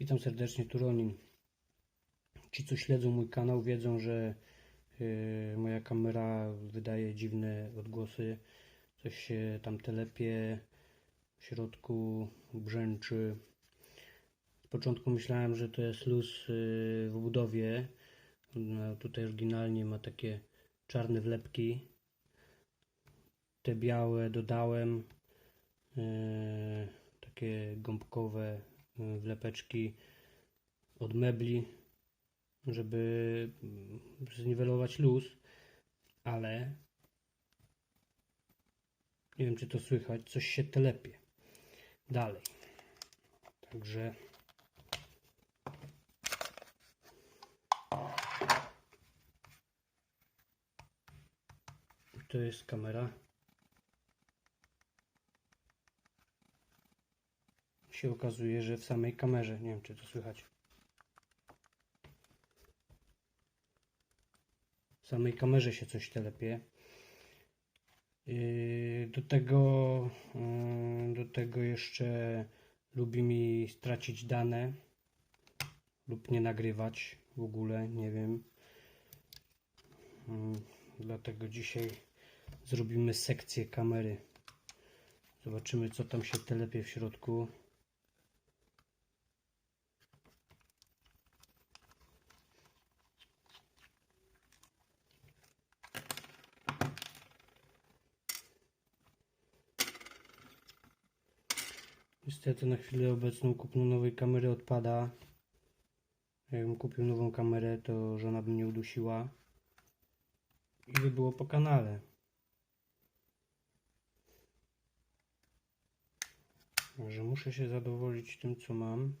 Witam serdecznie, Turonin. Ci, co śledzą mój kanał, wiedzą, że yy, moja kamera wydaje dziwne odgłosy. Coś się tam telepie, w środku brzęczy. Z początku myślałem, że to jest luz yy, w budowie. No, tutaj oryginalnie ma takie czarne wlepki. Te białe dodałem. Yy, takie gąbkowe wlepeczki od mebli, żeby zniwelować luz, ale nie wiem czy to słychać, coś się telepie. Dalej. Także to jest kamera. Się okazuje, że w samej kamerze, nie wiem czy to słychać. W samej kamerze się coś telepie. Yy, Do tego, yy, do tego jeszcze lubi mi stracić dane lub nie nagrywać w ogóle, nie wiem. Yy, Dlatego dzisiaj zrobimy sekcję kamery. Zobaczymy co tam się telepie w środku. Niestety na chwilę obecną kupno nowej kamery odpada. Jakbym kupił nową kamerę, to żona by mnie udusiła. I by było po kanale. Że muszę się zadowolić tym, co mam.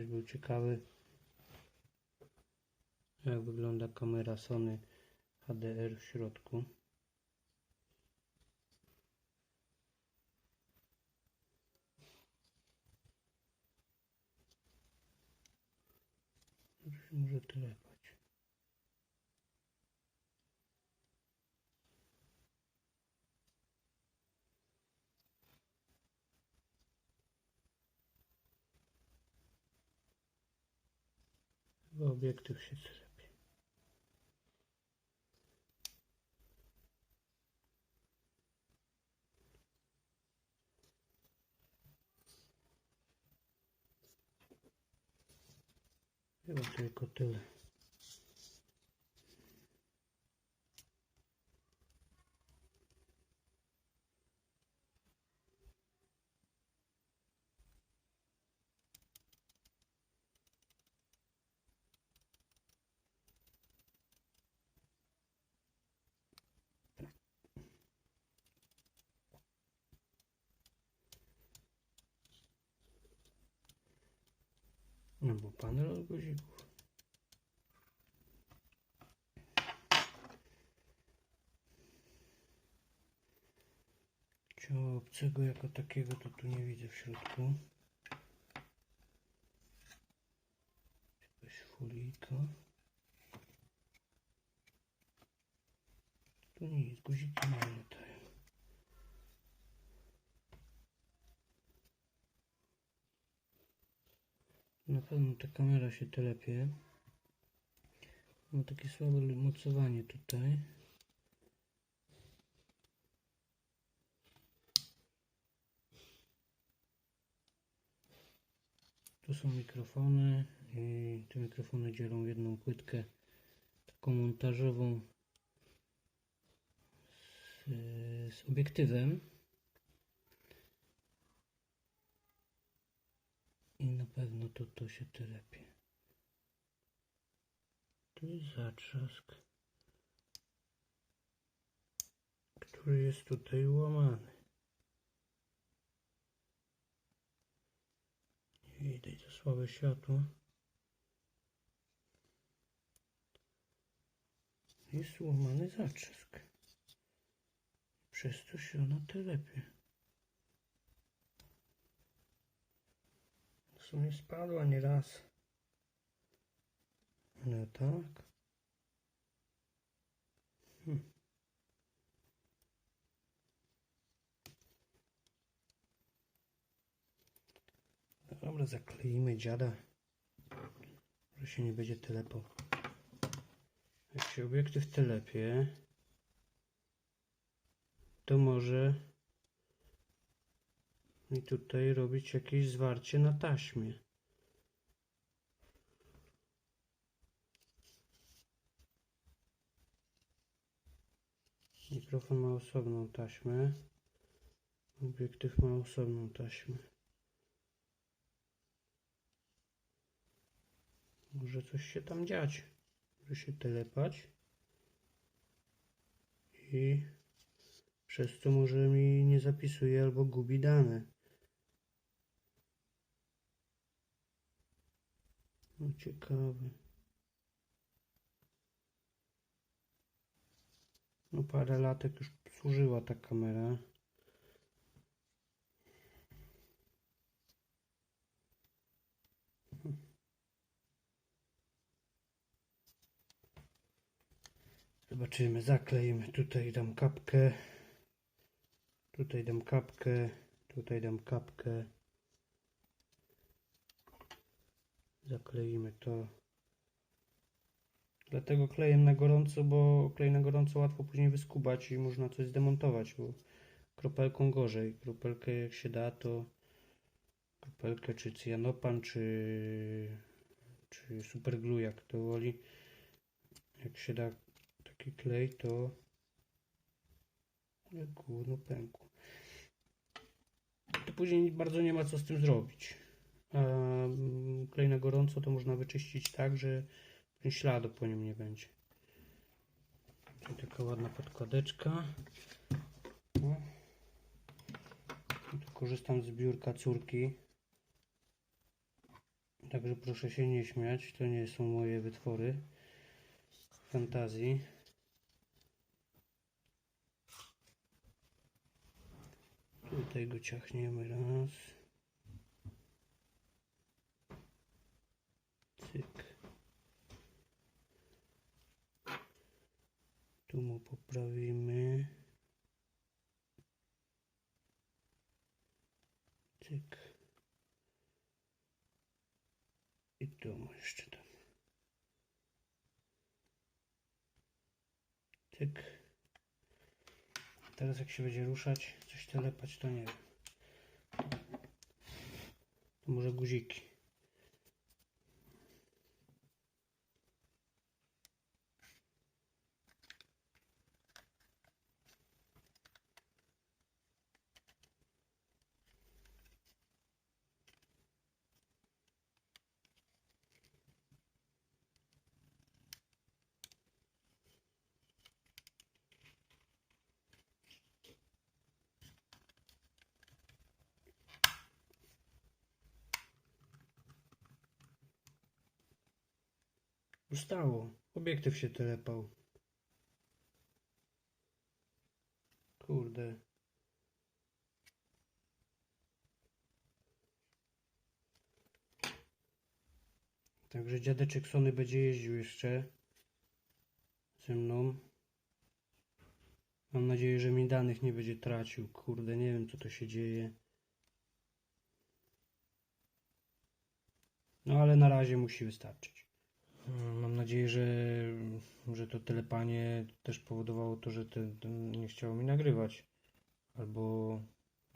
Ktoś był ciekawy, jak wygląda kamera Sony HDR w środku. Może telepać. Obiektyw się telepie. Chyba tylko tyle. No bo panel od guzików. Ciała obcego jako takiego to tu nie widzę w środku. Jakaś folika. Tu nic, guziki nie latają. Na pewno ta kamera się telepie. Ma takie słabe mocowanie tutaj. Tu są mikrofony i te mikrofony dzielą jedną płytkę taką montażową z, z obiektywem. I na pewno to, to się telepie. Tu jest zatrzask, który jest tutaj łamany. Nie widać za słabe światło. Jest łamany zatrzask. Przez to się ona telepie. Sumie spadła nieraz. No tak. Hm. Dobra, zakleimy dziada, że się nie będzie telepał. Jak się obiektyw telepie, to może i tutaj robić jakieś zwarcie na taśmie. Mikrofon ma osobną taśmę. Obiektyw ma osobną taśmę. Może coś się tam dziać. Może się telepać. I przez to może mi nie zapisuje albo gubi dane. No ciekawe. No parę latek już służyła ta kamera. Zobaczymy, zakleimy. Tutaj dam kapkę. Tutaj dam kapkę. Tutaj dam kapkę. Zakleimy to. Dlatego kleję na gorąco, bo klej na gorąco łatwo później wyskubać i można coś zdemontować, bo kropelką gorzej. Kropelkę jak się da, to kropelkę czy cyjanopan, czy, czy superglue, jak to woli. Jak się da taki klej, to gówno pękło. To później bardzo nie ma co z tym zrobić. Mm, klej na gorąco to można wyczyścić tak, że śladu po nim nie będzie. Tutaj taka ładna podkładeczka. O. I tu korzystam z biurka córki. Także proszę się nie śmiać, to nie są moje wytwory fantazji. Tutaj go ciachniemy raz. Cyk. Tu mu poprawimy. Cyk. I tu mu jeszcze tam. Cyk. Teraz jak się będzie ruszać, coś telepać, to nie wiem. To może guziki. Ustało. Obiektyw się telepał. Kurde. Także dziadeczek Sony będzie jeździł jeszcze ze mną. Mam nadzieję, że mi danych nie będzie tracił. Kurde, nie wiem co to się dzieje. No ale na razie musi wystarczyć. Mam nadzieję, że, że to telepanie też powodowało to, że ten, ten nie chciało mi nagrywać. Albo,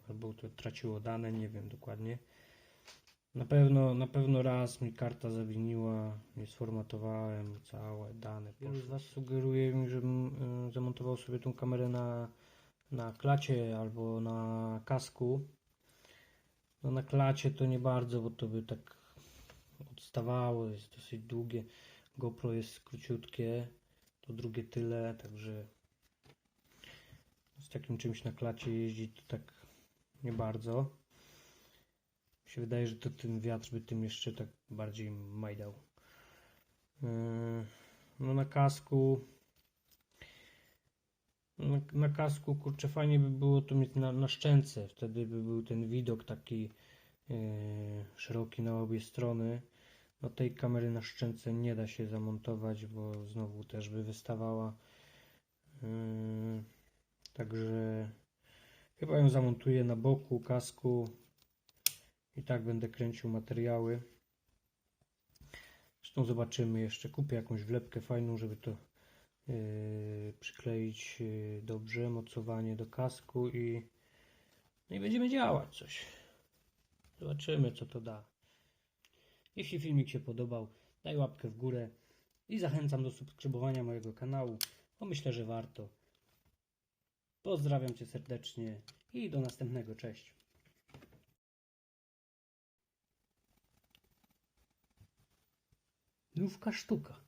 albo to traciło dane, nie wiem dokładnie. Na pewno, na pewno raz mi karta zawiniła, nie sformatowałem, całe dane. Wielu z Was sugeruje mi, żebym y, zamontował sobie tą kamerę na, na klacie albo na kasku. No na klacie to nie bardzo, bo to by tak odstawało, jest dosyć długie. GoPro jest króciutkie, to drugie tyle, także z takim czymś na klacie jeździć to tak nie bardzo. Mi się wydaje, że to ten wiatr by tym jeszcze tak bardziej majdał. Yy, No na kasku na, na kasku kurczę fajnie by było to mieć na, na szczęce, wtedy by był ten widok taki szeroki na obie strony. No tej kamery na szczęce nie da się zamontować, bo znowu też by wystawała. Yy, Także chyba ją zamontuję na boku kasku i tak będę kręcił materiały. Zresztą zobaczymy jeszcze. Kupię jakąś wlepkę fajną, żeby to yy, przykleić dobrze, mocowanie do kasku i, no i będziemy działać coś. Zobaczymy co to da. Jeśli filmik się podobał, daj łapkę w górę i zachęcam do subskrybowania mojego kanału, bo myślę, że warto. Pozdrawiam Cię serdecznie i do następnego. Cześć. Nówka sztuka.